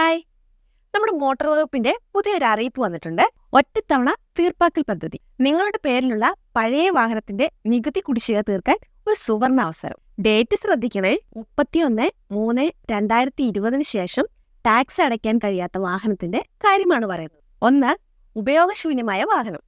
Hi. നമ്മുടെ motor വകുപ്പിന്റെ പുതിയൊരു അറിയിപ്പ് വന്നിട്ടുണ്ട്. ഒറ്റത്തവണ തീർപ്പാക്കൽ പദ്ധതി. നിങ്ങളുടെ പേരിലുള്ള പഴയ വാഹനത്തിന്റെ നികുതി കുടിശ്ശിക തീർക്കാൻ ഒരു സുവർണ അവസരം. ഡേറ്റ് ശ്രദ്ധിക്കണേ. മുപ്പത്തിയൊന്ന് മൂന്ന് രണ്ടായിരത്തി ഇരുപതിന് ശേഷം ടാക്സ് അടയ്ക്കാൻ കഴിയാത്ത വാഹനത്തിന്റെ കാര്യമാണ് പറയുന്നത്. ഒന്ന് ഉപയോഗശൂന്യമായ വാഹനം.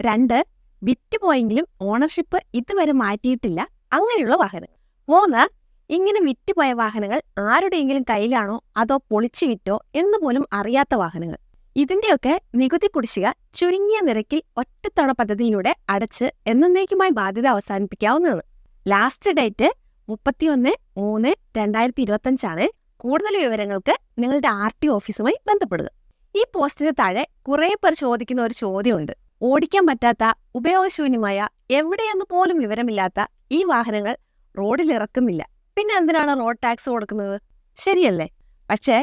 രണ്ട് വിറ്റ് പോയെങ്കിലും ഓണർഷിപ്പ് ഇതുവരെ മാറ്റിയിട്ടില്ല. അങ്ങനെയുള്ള വാഹനങ്ങൾ മൂന്ന് ഇങ്ങനെ വിറ്റുപോയ വാഹനങ്ങൾ ആരുടെയെങ്കിലും കയ്യിലാണോ അതോ പൊളിച്ചു വിറ്റോ എന്ന് പോലും അറിയാത്ത വാഹനങ്ങൾ. ഇതിന്റെയൊക്കെ നികുതി കുടിശ്ശിക ചുരുങ്ങിയ നിരക്കിൽ ഒറ്റത്തവണ പദ്ധതിയിലൂടെ അടച്ച് എന്നേക്കുമായി ബാധ്യത അവസാനിപ്പിക്കാവുന്നതാണ്. ലാസ്റ്റ് ഡേറ്റ് മുപ്പത്തിയൊന്ന് മൂന്ന് രണ്ടായിരത്തി ഇരുപത്തഞ്ചാണ് കൂടുതൽ വിവരങ്ങൾക്ക് നിങ്ങളുടെ ആർ ടി ഓഫീസുമായി ബന്ധപ്പെടുക. ഈ പോസ്റ്റിന് താഴെ കുറെ പേർ ചോദിക്കുന്ന ഒരു ചോദ്യമുണ്ട്. ഓടിക്കാൻ പറ്റാത്ത ഉപയോഗശൂന്യമായ എവിടെയെന്ന് പോലും വിവരമില്ലാത്ത ഈ വാഹനങ്ങൾ റോഡിൽ ഇറക്കുന്നില്ല. പിന്നെ എന്തിനാണ് റോഡ് ടാക്സ് കൊടുക്കുന്നത്? ശരിയല്ലേ? പക്ഷേ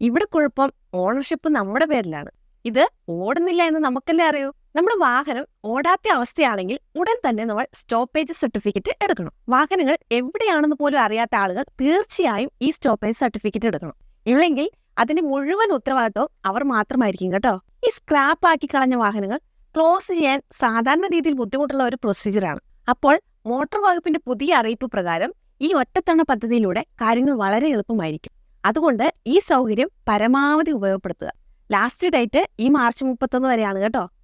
ഇവിടെ കുഴപ്പം ഓണർഷിപ്പ് നമ്മുടെ പേരിലാണ്. ഇത് ഓടുന്നില്ല എന്ന് നമുക്കല്ലേ അറിയൂ? നമ്മുടെ വാഹനം ഓടാത്ത അവസ്ഥയാണെങ്കിൽ ഉടൻ തന്നെ നമ്മൾ സ്റ്റോപ്പേജ് സർട്ടിഫിക്കറ്റ് എടുക്കണം. വാഹനങ്ങൾ എവിടെയാണെന്ന് പോലും അറിയാത്ത ആളുകൾ തീർച്ചയായും ഈ സ്റ്റോപ്പേജ് സർട്ടിഫിക്കറ്റ് എടുക്കണം. ഇല്ലെങ്കിൽ അതിന്റെ മുഴുവൻ ഉത്തരവാദിത്വം അവർ മാത്രമായിരിക്കും കേട്ടോ. ഈ സ്ക്രാപ്പ് ആക്കി കളഞ്ഞ വാഹനങ്ങൾ ക്ലോസ് ചെയ്യാൻ സാധാരണ രീതിയിൽ ബുദ്ധിമുട്ടുള്ള ഒരു പ്രൊസീജിയറാണ് അപ്പോൾ മോട്ടോർ വകുപ്പിന്റെ പുതിയ അറിയിപ്പ് പ്രകാരം ഈ ഒറ്റത്തവണ പദ്ധതിയിലൂടെ കാര്യങ്ങൾ വളരെ എളുപ്പമായിരിക്കും. അതുകൊണ്ട് ഈ സൗകര്യം പരമാവധി ഉപയോഗപ്പെടുത്തുക. ലാസ്റ്റ് ഡേറ്റ് ഈ മാർച്ച് മുപ്പത്തൊന്ന് വരെയാണ് കേട്ടോ.